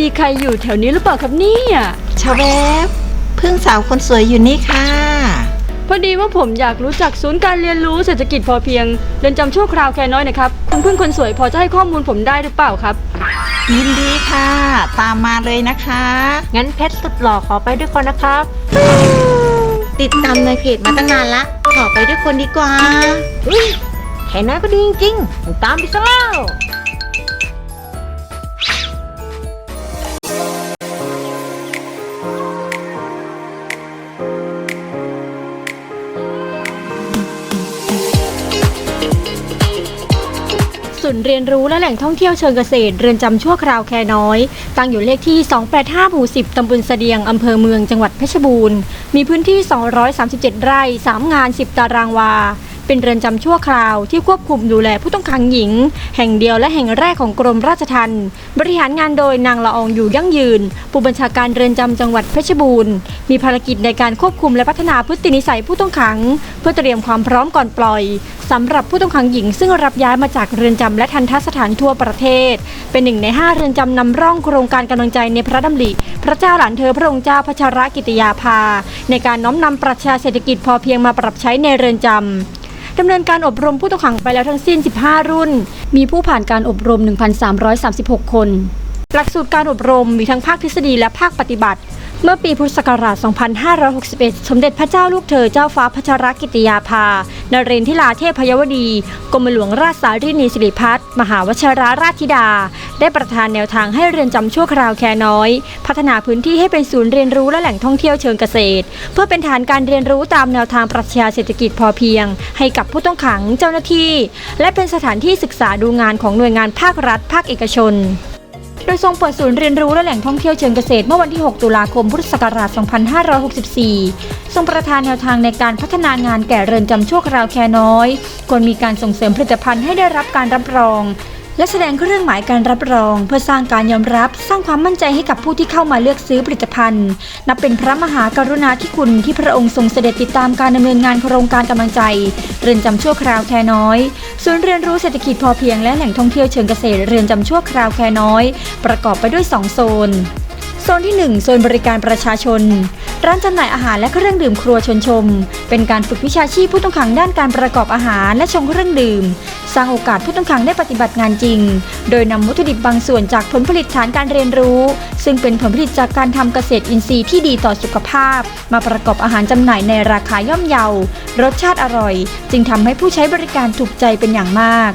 มีใครอยู่แถวนี้หรือเปล่าครับเนี่ยชาแวบพึ่งสาวคนสวยอยู่นี่ค่ะ พอดีว่าผมอยากรู้จักศูนย์การเรียนรู้เศรษฐกิจพอเพียงเรือนจำชั่วคราวแค่น้อยนะครับคุณพึ่งคนสวยพอจะให้ข้อมูลผมได้หรือเปล่าครับ ยินดีค่ะ ตามมาเลยนะคะ งั้นเพชรสุดหล่อขอไปด้วยคนนะครับ ติดตามในเพจมาตั้งนานละ ขอไปด้วยคนดีกว่าอุ้ยแค่นั้นก็ดีจริงๆตามไปซะแล้ว ศูนย์เรียนรู้และแหล่งท่องเที่ยวเชิงเกษตร เรือนจำชั่วคราวแคน้อย ตั้งอยู่เลขที่ 285หมู่10ตำบลเสดียงอำเภอเมืองจังหวัดเพชรบูรณ์ มีพื้นที่ 237 ไร่ 3 งาน 10 ตารางวา เป็นเรือนจำชั่วคราวที่ควบคุมดูแลผู้ต้องขังหญิง แห่งเดียวและแห่งแรกของกรมราชทัณฑ์บริหารงานโดยนางละอองอยู่ยั่งยืน ผู้บัญชาการเรือนจำจังหวัดเพชรบูรณ์ มีภารกิจในการควบคุมและพัฒนาพฤตินิสัยผู้ต้องขัง เพื่อเตรียมความพร้อมก่อนปล่อยสำหรับผู้ต้องขังหญิง ซึ่งรับย้ายมาจากเรือนจำและทันทสถานทั่วประเทศ เป็นหนึ่งใน5เรือนจำนำร่องโครงการกำลังใจในพระดำริ พระเจ้าหลานเธอพระองค์เจ้าพัชรกิติยาภา ในการน้อมนำปรัชญาเศรษฐกิจพอเพียงมาปรับใช้ในเรือนจำ ดำเนินการอบรมผู้ต้องขังไปแล้วทั้งสิ้น 15 รุ่น มีผู้ผ่านการอบรม 1,336 คน หลักสูตรการอบรมมีทั้งภาคทฤษฎีและภาคปฏิบัติ เมื่อปีพุทธศักราช 2561 สมเด็จพระเจ้าลูกเธอเจ้าฟ้าพัชรกิติยาภา นเรนทิลาเทพยวดี กรมหลวงราชสารินีสิริพัฒน์มหาวชราราชธิดา ได้ประทานแนวทางให้เรือนจำชั่วคราวแคน้อย พัฒนาพื้นที่ให้เป็นศูนย์เรียนรู้และแหล่งท่องเที่ยวเชิงเกษตร เพื่อเป็นฐานการเรียนรู้ตามแนวทางปรัชญาเศรษฐกิจพอเพียง ให้กับผู้ต้องขังเจ้าหน้าที่ และเป็นสถานที่ศึกษาดูงานของหน่วยงานภาครัฐ ภาคเอกชนโดยทรงเปิดศูนย์เรียนรู้และแหล่งท่องเที่ยวเชิงเกษตรเมื่อวันที่ 6 ตุลาคม พุทธศักราช 2564 ทรงประทานแนวทางในการพัฒนางานแก่เรือนจำชั่วคราวแคน้อย ควรมีการส่งเสริมผลิตภัณฑ์ให้ได้รับการรับรอง และแสดงเครื่องหมายการรับรอง เพื่อสร้างการยอมรับสร้างความมั่นใจให้กับผู้ที่เข้ามาเลือกซื้อผลิตภัณฑ์ นับเป็นพระมหากรุณาธิคุณที่พระองค์ทรงเสด็จติดตามการดำเนินงานโครงการกำลังใจ เรือนจำชั่วคราวแคน้อยศูนย์เรียนรู้เศรษฐกิจพอเพียงและแหล่งท่องเที่ยวเชิงเกษตรเรือนจำชั่วคราวแคน้อย ประกอบไปด้วย 2 โซนโซนที่ 1 โซนบริการประชาชน ร้านจำหน่ายอาหารและเครื่องดื่มครัวชนชม เป็นการฝึกวิชาชีพผู้ต้องขังด้านการประกอบอาหารและชงเครื่องดื่ม สร้างโอกาสผู้ต้องขังได้ปฏิบัติงานจริง โดยนำวัตถุดิบบางส่วนจากผลผลิตฐานการเรียนรู้ ซึ่งเป็นผลผลิตจากการทำเกษตรอินทรีย์ที่ดีต่อสุขภาพ มาประกอบอาหารจำหน่ายในราคาย่อมเยา รสชาติอร่อย จึงทำให้ผู้ใช้บริการถูกใจเป็นอย่างมาก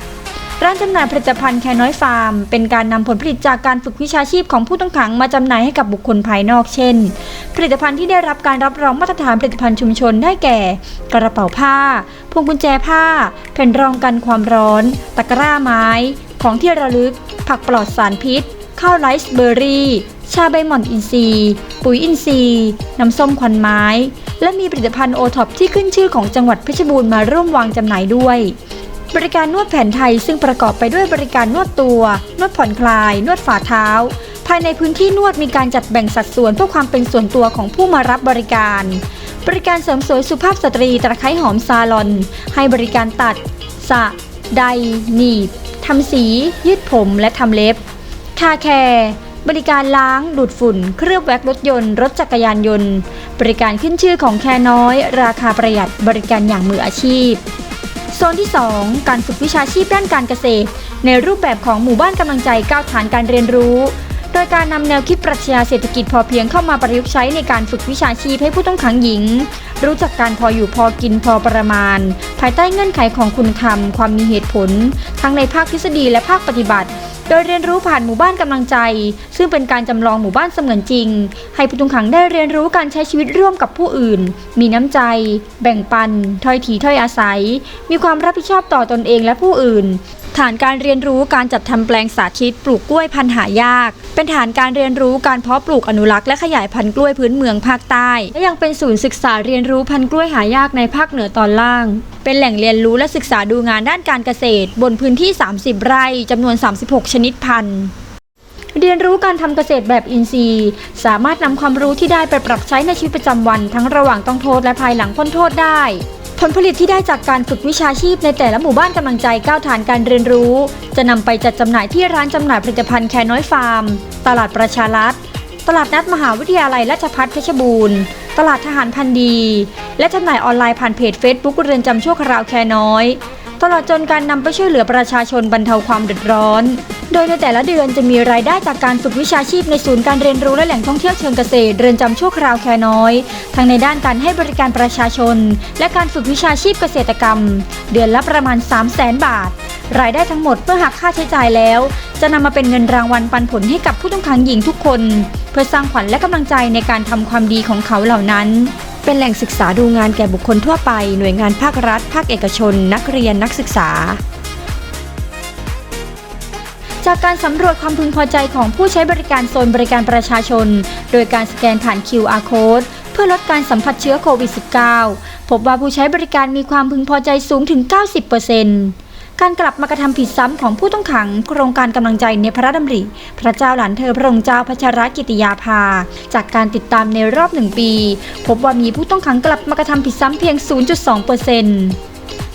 ร้านจำหน่ายผลิตภัณฑ์แคน้อยฟาร์ม เป็นการนำผลผลิตจากการฝึกวิชาชีพของผู้ต้องขังมาจำหน่ายให้กับบุคคลภายนอกเช่น ผลิตภัณฑ์ที่ได้รับการรับรองมาตรฐานผลิตภัณฑ์ชุมชนได้แก่ กระเป๋าผ้า พวงกุญแจผ้า แผ่นรองกันความร้อน ตะกร้าไม้ ของที่ระลึก ผักปลอดสารพิษ ข้าวไรซ์เบอร์รี่ ชาใบหม่อนอินทรีย์ ปุ๋ยอินทรีย์ น้ำส้มควันไม้ และมีผลิตภัณฑ์โอท็อปที่ขึ้นชื่อของจังหวัดเพชรบูรณ์มาร่วมวางจำหน่ายด้วย บริการนวดแผนไทยซึ่งประกอบไปด้วยบริการนวดตัว นวดผ่อนคลาย นวดฝ่าเท้า ภายในพื้นที่นวดมีการจัดแบ่งสัดส่วนเพื่อความเป็นส่วนตัวของผู้มารับบริการ บริการเสริมสวยสุภาพสตรีตะไคร้หอมซาลอน ให้บริการตัดสระใดหนีบทำสี ยืดผมและทำเล็บ คาแคร์บริการล้าง ดูดฝุ่น เคลือบแว็กรถยนต์ รถจักรยานยนต์ บริการขึ้นชื่อของแคร์น้อย ราคาประหยัดบริการอย่างมืออาชีพ โซนที่ 2 การฝึกวิชาชีพด้านการเกษตร ในรูปแบบของหมู่บ้านกำลังใจก้าวฐานการเรียนรู้ โดยการนำแนวคิดปรัชญาเศรษฐกิจพอเพียงเข้ามาประยุกต์ใช้ในการฝึกวิชาชีพให้ผู้ต้องขังหญิง รู้จักการพออยู่พอกินพอประมาณ ภายใต้เงื่อนไขของคุณธรรม ความมีเหตุผล ทั้งในภาคทฤษฎีและภาคปฏิบัติ โดยเรียนรู้ผ่านหมู่บ้านกำลังใจ ซึ่งเป็นการจำลองหมู่บ้านเสมือนจริง ให้ผู้ต้องขังได้เรียนรู้การใช้ชีวิตร่วมกับผู้อื่น มีน้ำใจ แบ่งปันถ้อยทีถ้อยอาศัย มีความรับผิดชอบต่อตนเองและผู้อื่น ฐานการเรียนรู้การจัดทำแปลงสาธิตปลูกกล้วยพันธุ์หายาก เป็นฐานการเรียนรู้การเพาะปลูกอนุรักษ์และขยายพันธุ์กล้วยพื้นเมืองภาคใต้และยังเป็นศูนย์ศึกษาเรียนรู้พันธุ์กล้วยหายากในภาคเหนือตอนล่าง เป็นแหล่งเรียนรู้และศึกษาดูงานด้านการเกษตร บนพื้นที่ 30 ไร่จำนวน 36 ชนิดพันธุ์เรียนรู้การทำเกษตรแบบอินทรีย์ สามารถนำความรู้ที่ได้ไปปรับใช้ในชีวิตประจำวัน ทั้งระหว่างต้องโทษและภายหลังพ้นโทษได้ ผลผลิตที่ได้จากการฝึกวิชาชีพในแต่ละหมู่บ้านกำลังใจก้าวฐานการเรียนรู้ จะนำไปจัดจำหน่ายที่ร้านจำหน่ายผลิตภัณฑ์แคน้อยฟาร์ม ตลาดประชารัฐ ตลาดนัดมหาวิทยาลัยราชภัฏเพชรบูรณ์ ตลาดทหารพันดี และจำหน่ายออนไลน์ผ่านเพจ Facebook เรือนจำชั่วคราวแคน้อย ตลอดจนการนำไปช่วยเหลือประชาชนบรรเทาความเดือดร้อน โดยในแต่ละเดือนจะมีรายได้จากการฝึกวิชาชีพในศูนย์การเรียนรู้และแหล่งท่องเที่ยวเชิงเกษตรเรือนจำชั่วคราวแคน้อย ทั้งในด้านการให้บริการประชาชน และการฝึกวิชาชีพเกษตรกรรม เดือนละประมาณ 3 0 0แสนบาท รายได้ทั้งหมดเพื่อหักค่าใช้จ่ายแล้ว จะนำมาเป็นเงินรางวัลปันผลให้กับผู้ต้องขังหญิงทุกคน เพื่อสร้างขวัญและกำลังใจในการทำความดีของเขาเหล่านั้นเป็นแหล่งศึกษาดูงานแก่บุคคลทั่วไป หน่วยงานภาครัฐ ภาคเอกชน นักเรียนนักศึกษา จากการสำรวจความพึงพอใจของผู้ใช้บริการโซนบริการประชาชน โดยการสแกนผ่าน QR code เพื่อลดการสัมผัสเชื้อโควิด -19 พบว่าผู้ใช้บริการมีความพึงพอใจสูงถึง 90%การกลับมากระทำผิดซ้ำของผู้ต้องขัง โครงการกำลังใจในพระดำริ พระเจ้าหลานเธอพระองค์เจ้าพัชรกิติยาภา จากการติดตามในรอบหนึ่งปี พบว่ามีผู้ต้องขังกลับมากระทำผิดซ้ำเพียง 0.2%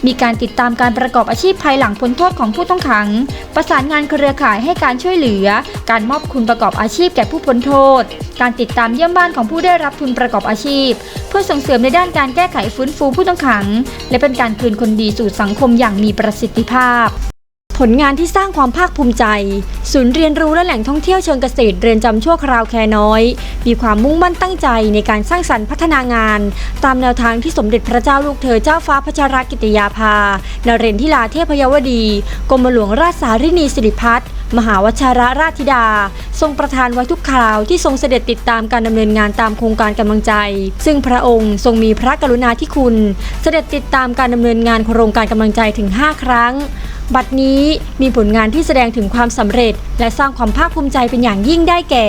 มีการติดตามการประกอบอาชีพภายหลังพ้นโทษของผู้ต้องขัง ประสานงานเครือข่ายให้การช่วยเหลือ การมอบคุณประกอบอาชีพแก่ผู้พ้นโทษ การติดตามเยี่ยมบ้านของผู้ได้รับทุนประกอบอาชีพ เพื่อส่งเสริมในด้านการแก้ไขฟื้นฟูผู้ต้องขัง และเป็นการคืนคนดีสู่สังคมอย่างมีประสิทธิภาพ ผลงานที่สร้างความภาคภูมิใจ ศูนย์เรียนรู้และแหล่งท่องเที่ยวเชิงเกษตรเรือนจำชั่วคราวแคน้อย มีความมุ่งมั่นตั้งใจในการสร้างสรรค์พัฒนางาน ตามแนวทางที่สมเด็จพระเจ้าลูกเธอเจ้าฟ้าพัชรกิติยาภานเรนทิลาเทพยวดี กรมหลวงราชสารินีสิริพัฒน์ มหาวชาระราชธิดา ทรงประทานไว้ทุกคราวที่ทรงเสด็จติดตามการดำเนินงานตามโครงการกำลังใจ ซึ่งพระองค์ทรงมีพระกรุณาธิคุณ เสด็จติดตามการดำเนินงานโครงการกำลังใจถึง 5 ครั้ง บัดนี้มีผลงานที่แสดงถึงความสำเร็จ และสร้างความภาคภูมิใจเป็นอย่างยิ่งได้แก่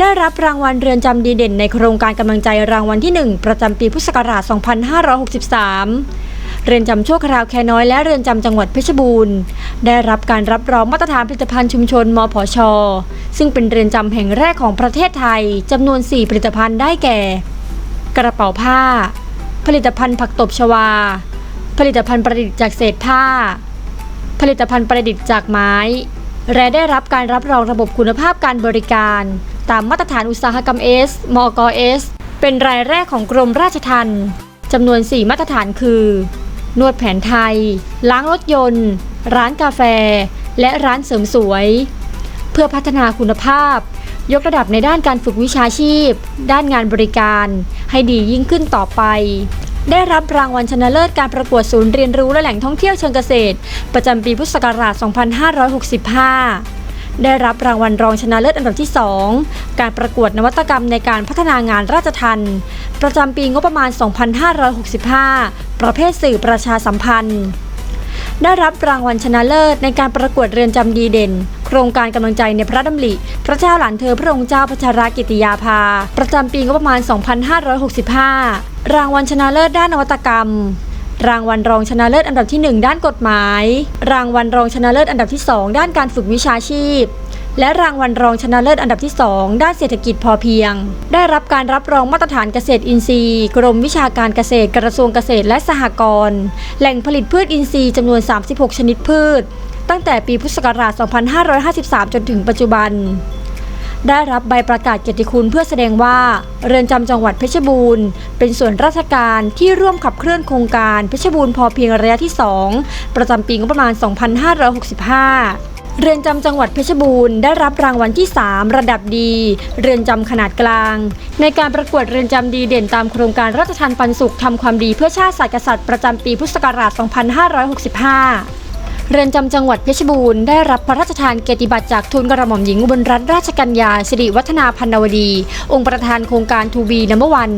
ได้รับรางวัลเรือนจำดีเด่นในโครงการกำลังใจรางวัลที่ 1 ประจำปีพุทธศักราช 2563 เรือนจำชั่วคราวแคน้อยและเรือนจำจังหวัดเพชรบูรณ์ ได้รับการรับรองมาตรฐานผลิตภัณฑ์ชุมชนมผช ซึ่งเป็นเรือนจำแห่งแรกของประเทศไทยจำนวน 4 ผลิตภัณฑ์ได้แก่ กระเป๋าผ้า ผลิตภัณฑ์ผักตบชวา ผลิตภัณฑ์ประดิษฐ์จากเศษผ้า ผลิตภัณฑ์ประดิษฐ์จากไม้และได้รับการรับรองระบบคุณภาพการบริการ ตามมาตรฐานอุตสาหกรรม S มก S เป็นรายแรกของกรมราชทัณฑ์จำนวน 4 มาตรฐานคือ นวดแผนไทย ล้างรถยนต์ ร้านกาแฟ และร้านเสริมสวย เพื่อพัฒนาคุณภาพ ยกระดับในด้านการฝึกวิชาชีพ ด้านงานบริการ ให้ดียิ่งขึ้นต่อไป ได้รับรางวัลชนะเลิศการประกวดศูนย์เรียนรู้และแหล่งท่องเที่ยวเชิงเกษตร ประจำปีพุทธศักราช 2565 ได้รับรางวัลรองชนะเลิศอันดับที่ 2 การประกวดนวัตกรรมในการพัฒนางานราชทัณฑ์ประจำปีงบประมาณ 2565 ประเภทสื่อประชาสัมพันธ์ ได้รับรางวัลชนะเลิศในการประกวดเรือนจำดีเด่น โครงการกำลังใจในพระดำริ พระเจ้าหลานเธอพระองค์เจ้าพัชรากิติยาภา ประจำปีงบประมาณ 2565 รางวัลชนะเลิศด้านนวัตกรรม รางวัลรองชนะเลิศอันดับที่ 1 ด้านกฎหมาย รางวัลรองชนะเลิศอันดับที่ 2 ด้านการฝึกวิชาชีพ และรางวัลรองชนะเลิศอันดับที่ 2 ด้านเศรษฐกิจพอเพียง ได้รับการรับรองมาตรฐานเกษตรอินทรีย์ กรมวิชาการเกษตรกระทรวงเกษตรและสหกรณ์แหล่งผลิตพืชอินทรีย์จำนวน 36 ชนิดพืช ตั้งแต่ปีพุทธศักราช 2553 จนถึงปัจจุบัน ได้รับใบประกาศเกียรติคุณเพื่อแสดงว่า เรือนจำจังหวัดเพชรบูรณ์ เป็นส่วนราชการที่ร่วมขับเคลื่อนโครงการเพชรบูรณ์พอเพียงระยะที่ 2 ประจำปีงบประมาณ 2565เรือนจำจังหวัดเพชรบูรณ์ได้รับรางวัลที่ 3 ระดับดี เรือนจำขนาดกลาง ในการประกวดเรือนจำดีเด่นตามโครงการราชทันปันสุขทำความดีเพื่อชาติศาสตร์กษัตริย์ประจำปีพุทธศักราช 2565 เรือนจำจังหวัดเพชรบูรณ์ได้รับพระราชทานเกียรติบัตรจากทูลกระหม่อมหญิงอุบลรัตนราชกัญญาสิริวัฒนาพันนวดี องค์ประธานโครงการทูบีนัมวัน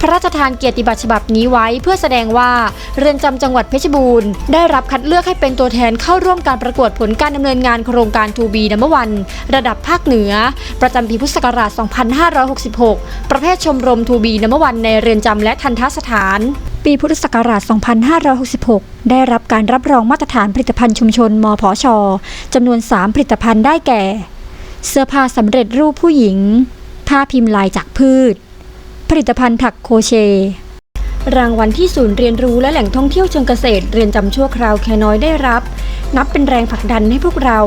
พระราชทานเกียรติบัตรฉบับนี้ไว้เพื่อแสดงว่าเรือนจำจังหวัดเพชรบูรณ์ได้รับคัดเลือกให้เป็นตัวแทนเข้าร่วมการประกวดผลการดำเนินงานโครงการทูบีนัมวันระดับภาคเหนือ ประจำปีพุทธศักราช 2566 ประเภทชมรมทูบีนัมวันในเรือนจำและทันทสถาน ปีพุทธศักราช 2566 ได้รับการรับรองมาตรฐานผลิตภัณฑ์ชุมชนมผชจำนวน 3 ผลิตภัณฑ์ได้แก่ เสื้อผ้าสำเร็จรูปผู้หญิง ผ้าพิมพ์ลายจากพืช ผลิตภัณฑ์ถักโคเช รางวัลที่ศูนย์เรียนรู้และแหล่งท่องเที่ยวเชิงเกษตร เรือนจำชั่วคราวแคน้อยได้รับ นับเป็นแรงผลักดันให้พวกเรา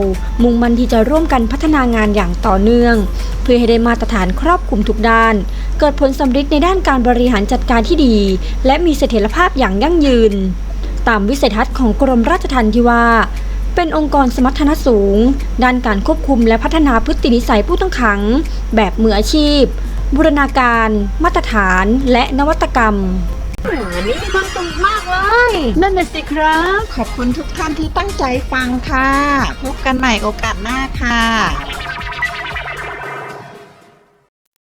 มุ่งมั่นที่จะร่วมกันพัฒนางานอย่างต่อเนื่อง เพื่อให้ได้มาตรฐานครอบคลุมทุกด้าน เกิดผลสำฤทธิ์ในด้านการบริหารจัดการที่ดี และมีเสถียรภาพอย่างยั่งยืน ตามวิสัยทัศน์ของกรมราชทัณฑ์ที่ว่าเป็นองค์กรสมรรถนะสูง ด้านการควบคุมและพัฒนาพฤตินิสัยผู้ต้องขัง แบบมืออาชีพ บูรณาการ มาตรฐาน และนวัตกรรม นี่มีความสุขมากเลย นั่นน่ะสิครับ ขอบคุณทุกท่านที่ตั้งใจฟังค่ะ พบกันใหม่โอกาสหน้าค่ะ